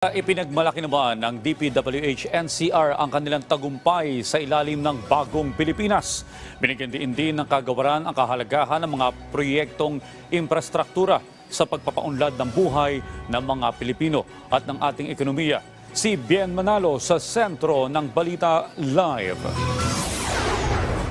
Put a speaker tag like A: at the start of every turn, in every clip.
A: Ipinagmalaki naman ng DPWH-NCR ang kanilang tagumpay sa ilalim ng bagong Pilipinas. Binigyan din din ng kagawaran ang kahalagahan ng mga proyektong infrastruktura sa pagpapaunlad ng buhay ng mga Pilipino at ng ating ekonomiya. Si Bien Manalo sa sentro ng Balita Live.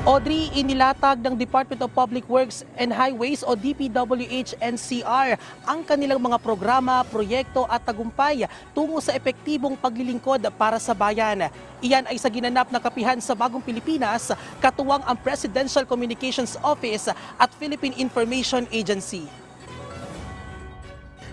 B: Audrey, inilatag ng Department of Public Works and Highways o DPWH-NCR ang kanilang mga programa, proyekto at tagumpay tungo sa epektibong paglilingkod para sa bayan. Iyan ay sa ginanap na kapihan sa Bagong Pilipinas, katuwang ang Presidential Communications Office at Philippine Information Agency.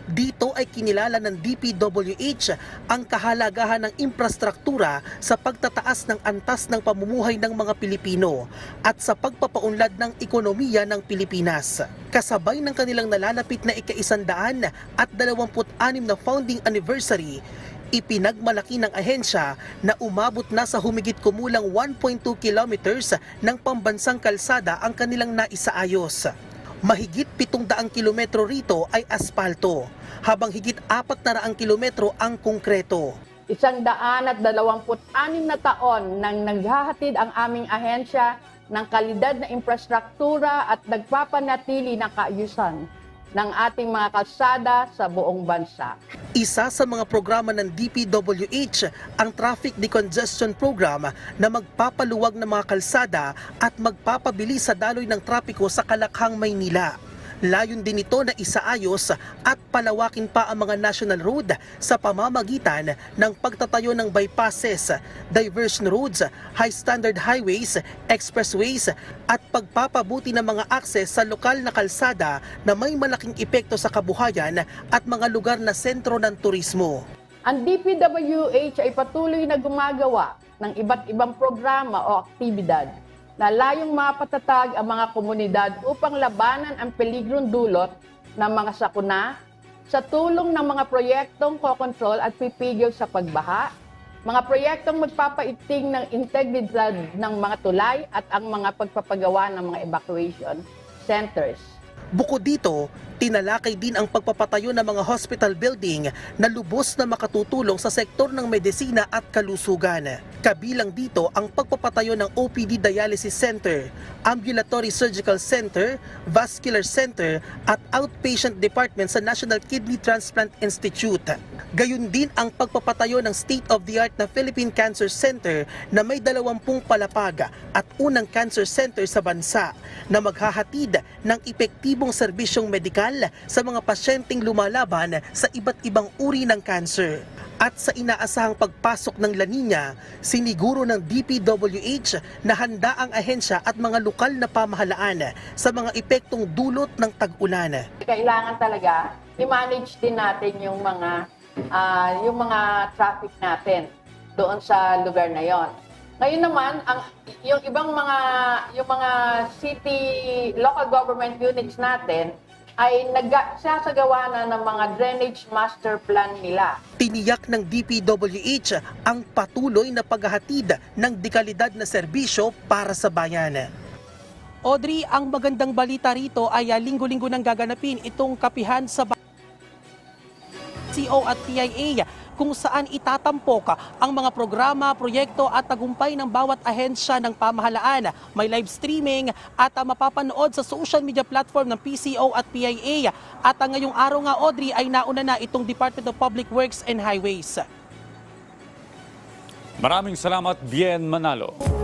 B: Dito ay kinilala ng DPWH ang kahalagahan ng infrastruktura sa pagtataas ng antas ng pamumuhay ng mga Pilipino at sa pagpapaunlad ng ekonomiya ng Pilipinas. Kasabay ng kanilang nalalapit na ika-isandaan at 26 na founding anniversary, ipinagmalaki ng ahensya na umabot na sa humigit kumulang 1.2 kilometers ng pambansang kalsada ang kanilang naisaayos. Mahigit 700 kilometro rito ay aspalto, habang higit 400 kilometro ang konkreto.
C: Isang daan at dalawamput anim na taon nang naghahatid ang aming ahensya ng kalidad na infrastruktura at nagpapanatili ng kaayusan ng ating mga kalsada sa buong bansa.
B: Isa sa mga programa ng DPWH ang Traffic Decongestion Program na magpapaluwag ng mga kalsada at magpapabilis sa daloy ng trapiko sa Kalakhang, Maynila. Layon din ito na isaayos at palawakin pa ang mga national road sa pamamagitan ng pagtatayo ng bypasses, diversion roads, high standard highways, expressways at pagpapabuti ng mga akses sa lokal na kalsada na may malaking epekto sa kabuhayan at mga lugar na sentro ng turismo.
C: Ang DPWH ay patuloy na gumagawa ng iba't ibang programa o aktibidad na layong mapatatag ang mga komunidad upang labanan ang peligrong dulot ng mga sakuna sa tulong ng mga proyektong kokontrol at pipigil sa pagbaha, mga proyektong magpapaiting ng integridad ng mga tulay at ang mga pagpapagawa ng mga evacuation centers.
B: Bukod dito, tinalakay din ang pagpapatayo ng mga hospital building na lubos na makatutulong sa sektor ng medisina at kalusugan. Kabilang dito ang pagpapatayo ng OPD Dialysis Center, Ambulatory Surgical Center, Vascular Center at Outpatient Department sa National Kidney Transplant Institute. Gayun din ang pagpapatayo ng state-of-the-art na Philippine Cancer Center na may 20 palapag at unang cancer center sa bansa na maghahatid ng epektibong serbisyong medikal sa mga pasyenteng lumalaban sa iba't ibang uri ng cancer. At sa inaasahang pagpasok ng La Nina, siniguro ng DPWH na handa ang ahensya at mga lokal na pamahalaan sa mga epektong dulot ng tag-ulan.
C: kailangan talaga i-manage din natin yung mga ah, yung mga traffic natin doon sa lugar na yon. Ngayon naman, ang yung ibang mga yung mga city local government units natin ay nagsasagawa na ng mga drainage master plan nila.
B: Tiniyak ng DPWH ang patuloy na paghahatid ng dekalidad na serbisyo para sa bayan. Audrey, ang magandang balita rito ay ah, linggo-linggo nang gaganapin itong kapihan sa CO at TIA kung saan itatampok ang mga programa, proyekto at tagumpay ng bawat ahensya ng pamahalaan. May live streaming at ah, mapapanood sa social media platform ng PCO at PIA. At ah, ngayong araw nga Audrey ay nauna na itong Department of Public Works and Highways.
A: Maraming salamat, Bien Manalo.